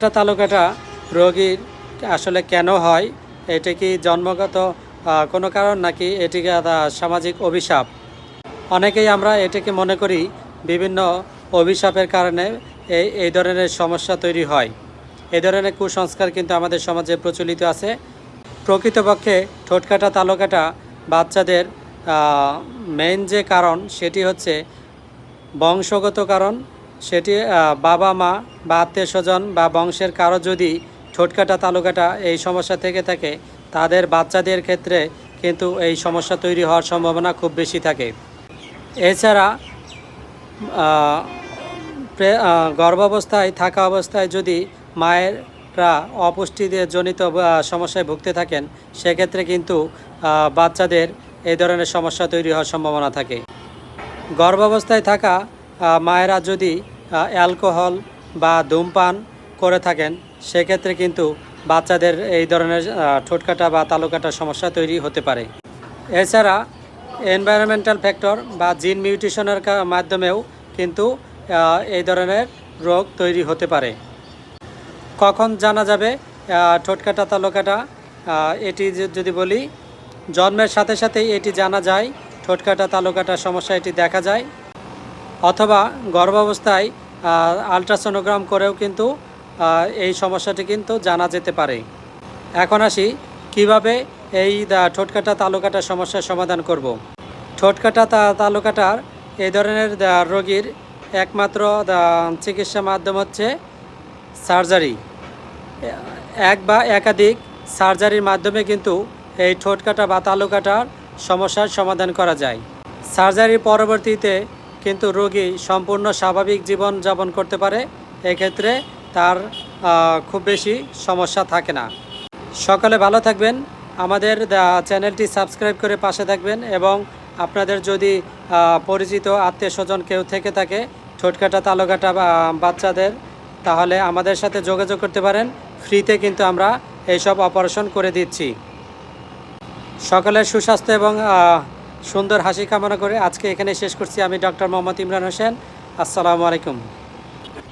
ঠোঁটকাটা তালুকাটা রোগীর আসলে কেন হয়? এটা কি জন্মগত কোনো কারণ নাকি আহ, সামাজিক অভিশাপ? অনেকেই আমরা এটাকে মনে করি বিভিন্ন অভিশাপের কারণে এই এই ধরনের সমস্যা তৈরি হয়। এই ধরনের কুসংস্কার কিন্তু আমাদের সমাজে প্রচলিত আছে। প্রকৃতপক্ষে ঠোঁটকাটা তালুকাটা বাচ্চাদের মেইন যে কারণ সেটি হচ্ছে বংশগত কারণ সেটি বাবা, মা বা আত্মীয় স্বজন বা বংশের কারও যদি ঠোঁটকাটা তালুকাটা এই সমস্যা থেকে থাকে, তাদের বাচ্চাদের ক্ষেত্রে কিন্তু এই সমস্যা তৈরি হওয়ার সম্ভাবনা খুব বেশি থাকে। এছাড়া গর্ভাবস্থায় থাকা অবস্থায় যদি মায়েরা অপুষ্টিদের জনিত সমস্যায় ভুগতে থাকেন, সেক্ষেত্রে কিন্তু বাচ্চাদের এই ধরনের সমস্যা তৈরি হওয়ার সম্ভাবনা থাকে। গর্ভাবস্থায় থাকা মায়েরা যদি অ্যালকোহল বা ধূমপান করে থাকেন, সেক্ষেত্রে কিন্তু বাচ্চাদের এই ধরনের ঠোঁটকাটা বা তালুকাটা সমস্যা তৈরি হতে পারে। এছাড়া এনভায়রনমেন্টাল ফ্যাক্টর বা জিন মিউটেশনের মাধ্যমেও কিন্তু এই ধরনের রোগ তৈরি হতে পারে। কখন জানা যাবে ঠোঁটকাটা, তালুকাটা? এটি যদি বলি, জন্মের সাথে সাথেই এটি জানা যায়, ঠোঁটকাটা তালুকাটা সমস্যা এটি দেখা যায়। অথবা গর্ভাবস্থায় আলট্রাসোনোগ্রাম করেও কিন্তু এই সমস্যাটি কিন্তু জানা যেতে পারে। এখন আসি, কীভাবে এই ঠোঁটকাটা তালুকাটা সমস্যার সমাধান করব। ঠোঁটকাটা তালুকাটার এই ধরনের রোগীর একমাত্র চিকিৎসা মাধ্যম হচ্ছে সার্জারি। এক বা একাধিক সার্জারির মাধ্যমে কিন্তু এই ঠোঁটকাটা বা তালুকাটার সমস্যার সমাধান করা যায়। সার্জারির পরবর্তীতে কিন্তু রোগী সম্পূর্ণ স্বাভাবিক জীবন যাপন করতে পারে, এক্ষেত্রে তার খুব বেশি সমস্যা থাকে না। সকালে ভালো থাকবেন। আমাদের চ্যানেলটি সাবস্ক্রাইব করে পাশে থাকবেন এবং আপনাদের যদি পরিচিত আত্মীয় স্বজন কেউ থেকে থাকে ছোটকাটা তালুকাটা বাচ্চাদের, তাহলে আমাদের সাথে যোগাযোগ করতে পারেন। ফ্রিতে কিন্তু আমরা এইসব অপারেশন করে দিচ্ছি। সকলের সুস্বাস্থ্য এবং সুন্দর হাসি কামনা করে আজকে এখানে শেষ করছি। আমি ডক্টর মোহাম্মদ ইমরান হোসেন। আসসালামু আলাইকুম।